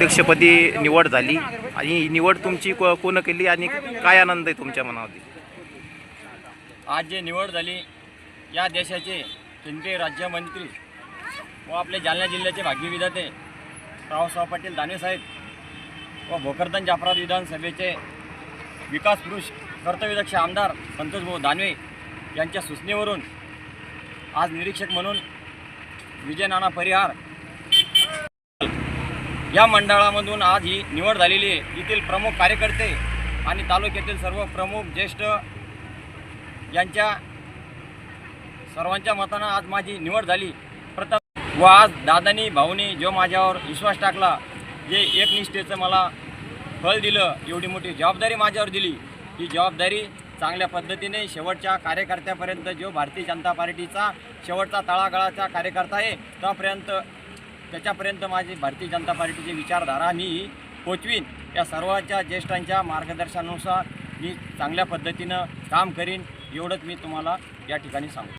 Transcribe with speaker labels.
Speaker 1: अध्यक्षपदी निवड झाली. आणि ही निवड तुमची को कोण केली आणि काय आनंद आहे तुमच्या मनामध्ये?
Speaker 2: आज जे निवड झाली या देशाचे केंद्रीय राज्यमंत्री व आपले जालना जिल्ह्याचे भाग्यविधाते रावसाहेब पाटील दानेसाहेब व भोकरदन जाफराद विधानसभेचे विकास पुरुष कर्तव्यदक्ष आमदार संतोषभाऊ दानवे यांच्या सूचनेवरून आज निरीक्षक म्हणून विजय नाना परिहार या मंडळामधून आज ही निवड झालेली आहे. येथील प्रमुख कार्यकर्ते आणि तालुक्यातील सर्व प्रमुख ज्येष्ठ यांच्या सर्वांच्या मतानं आज माझी निवड झाली. प्रथम व आज दादानी भाऊनी जो माझ्यावर विश्वास टाकला जे एकनिष्ठेचं मला फळ दिलं एवढी मोठी जबाबदारी माझ्यावर दिली. ही जबाबदारी चांगल्या पद्धतीने शेवटच्या कार्यकर्त्यापर्यंत जो भारतीय जनता पार्टीचा शेवटचा तळागाळाचा कार्यकर्ता आहे तोपर्यंत त्याच्यापर्यंत माझी भारतीय जनता पार्टीची विचारधारा मी पोचवीन. या सर्वांच्या ज्येष्ठांच्या मार्गदर्शनानुसार मी चांगल्या पद्धतीनं काम करीन एवढंच मी तुम्हाला या ठिकाणी सांगतो.